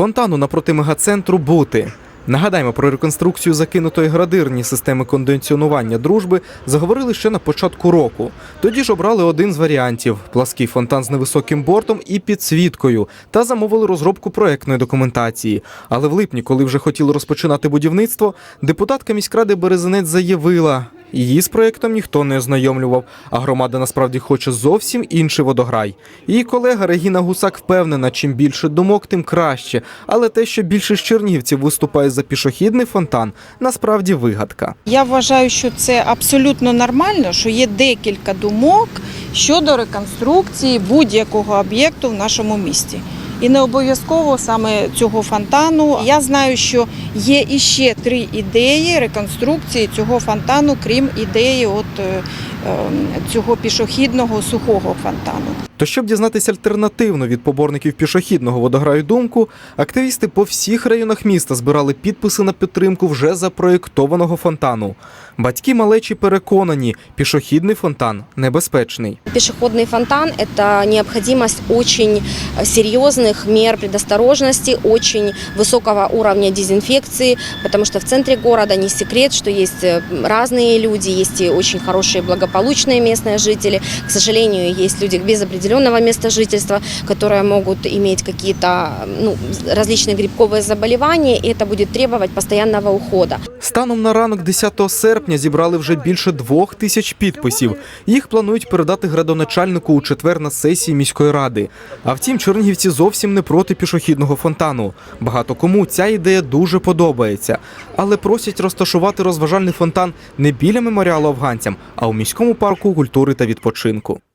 Фонтану напроти мегацентру бути. Нагадаємо про реконструкцію закинутої градирні системи кондиціонування дружби заговорили ще на початку року. Тоді ж обрали один з варіантів плаский фонтан з невисоким бортом і підсвіткою, та замовили розробку проектної документації. Але в липні, коли вже хотіли розпочинати будівництво, депутатка міськради Березинець заявила. Її з проєктом ніхто не ознайомлював, а громада насправді хоче зовсім інший водограй. Її колега Регіна Гусак впевнена, чим більше думок, тим краще. Але те, що більшість чернігівців виступає за пішохідний фонтан, насправді вигадка. Я вважаю, що це абсолютно нормально, що є декілька думок щодо реконструкції будь-якого об'єкту в нашому місті. І не обов'язково саме цього фонтану. Я знаю, що є іще три ідеї реконструкції цього фонтану, крім ідеї от, е, цього пішохідного сухого фонтану. То щоб дізнатися альтернативно від поборників пішохідного водограю думку, активісти по всіх районах міста збирали підписи на підтримку вже запроєктованого фонтану. Батьки малечі переконані, пішохідний фонтан небезпечний. Пешеходный фонтан – это необходимость очень серьезных мер предосторожности, очень высокого уровня дезинфекции, потому что в центре города не секрет, что есть э, разные люди, есть и очень хорошие благополучные местные жители. К сожалению, есть люди без определенного места жительства, которые могут иметь какие-то ну, различные грибковые заболевания, и это будет требовать постоянного ухода. Станом на ранок 10 серпня зібрали вже більше двох тисяч підписів. Їх планують передати градоначальнику у четвер на сесії міської ради. А втім, чернігівці зовсім не проти пішохідного фонтану. Багато кому ця ідея дуже подобається, але просять розташувати розважальний фонтан не біля меморіалу афганцям, а у міському парку культури та відпочинку.